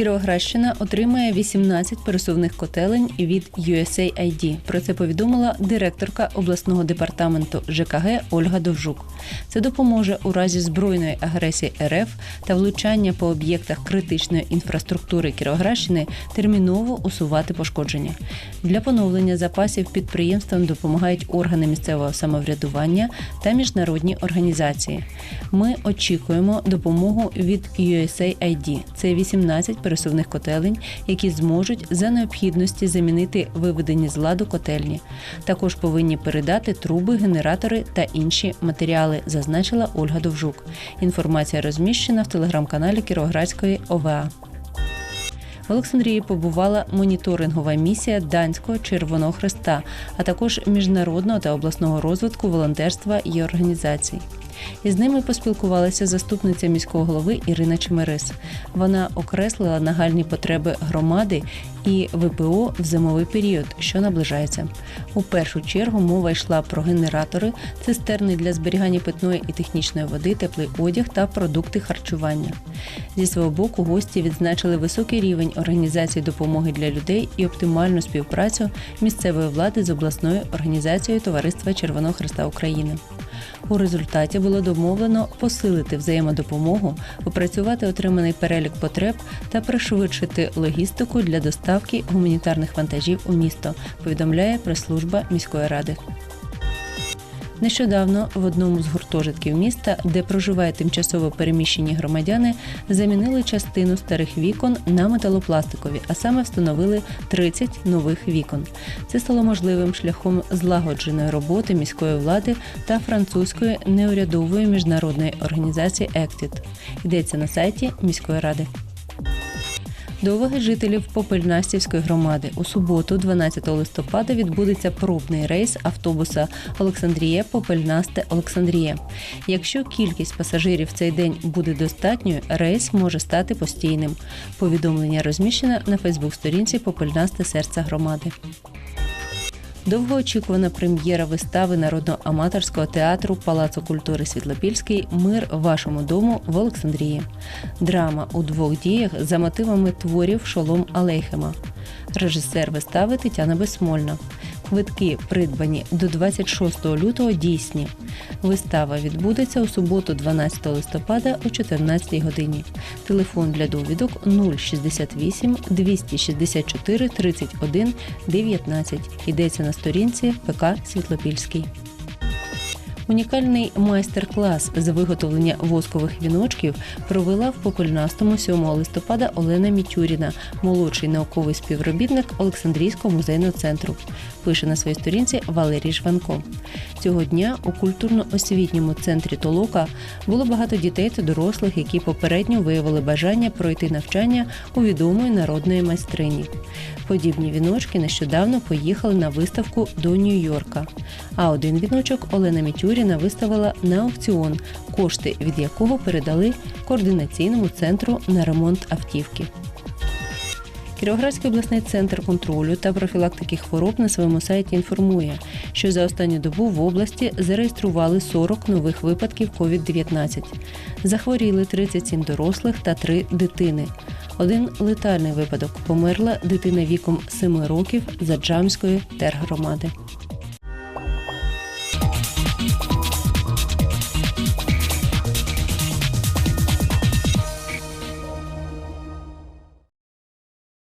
Кіровоградщина отримає 18 пересувних котелень від USAID. Про це повідомила директорка обласного департаменту ЖКГ Ольга Довжук. Це допоможе у разі збройної агресії РФ та влучання по об'єктах критичної інфраструктури Кіровоградщини терміново усувати пошкодження. Для поновлення запасів підприємствам допомагають органи місцевого самоврядування та міжнародні організації. Ми очікуємо допомогу від USAID. Це 18 пересувних котелень, які зможуть за необхідності замінити виведені з ладу котельні. Також повинні передати труби, генератори та інші матеріали, зазначила Ольга Довжук. Інформація розміщена в телеграм-каналі Кіровоградської ОВА. В Олександрії побувала моніторингова місія Данського Червоного Хреста, а також міжнародного та обласного розвитку волонтерства і організацій. Із ними поспілкувалася заступниця міського голови Ірина Чемерис. Вона окреслила нагальні потреби громади і ВПО в зимовий період, що наближається. У першу чергу мова йшла про генератори, цистерни для зберігання питної і технічної води, теплий одяг та продукти харчування. Зі свого боку гості відзначили високий рівень організації допомоги для людей і оптимальну співпрацю місцевої влади з обласною організацією Товариства Червоного Христа України. У результаті було домовлено посилити взаємодопомогу, опрацювати отриманий перелік потреб та пришвидшити логістику для доставки гуманітарних вантажів у місто. Повідомляє прес-служба міської ради. Нещодавно в одному з гуртожитків міста, де проживають тимчасово переміщені громадяни, замінили частину старих вікон на металопластикові, а саме встановили 30 нових вікон. Це стало можливим шляхом злагодженої роботи міської влади та французької неурядової міжнародної організації «Ектіт». Йдеться на сайті міської ради. До жителів Попельнастівської громади у суботу, 12 листопада, відбудеться пробний рейс автобуса Олександрія Попельнасте Олександрія. Якщо кількість пасажирів в цей день буде достатньою, рейс може стати постійним. Повідомлення розміщено на Фейсбук-сторінці Попельнасте серця громади. Довгоочікувана прем'єра вистави народного аматорського театру Палацу культури Світлопільський Мир вашому дому в Олександрії. Драма у двох діях за мотивами творів Шолом Алейхема. Режисер вистави Тетяна Безсмольна. Квитки придбані до 26 лютого дійсні. Вистава відбудеться у суботу, 12 листопада о 14 годині. Телефон для довідок 068 264 31 19. Йдеться на сторінці ПК Світлопільський. Унікальний майстер-клас з виготовлення воскових віночків провела в Попельнастому 7 листопада Олена Мітюріна, молодший науковий співробітник Олександрійського музейного центру. Пише на своїй сторінці Валерій Жванко. Цього дня у культурно-освітньому центрі Толока було багато дітей та дорослих, які попередньо виявили бажання пройти навчання у відомої народної майстрині. Подібні віночки нещодавно поїхали на виставку до Нью-Йорка. А один віночок Олена Мітюріна виставила на аукціон, кошти від якого передали координаційному центру на ремонт автівки. Кіровоградський обласний центр контролю та профілактики хвороб на своєму сайті інформує, що за останню добу в області зареєстрували 40 нових випадків COVID-19. Захворіли 37 дорослих та 3 дитини. Один летальний випадок померла дитина віком 7 років за Джамської тергромади.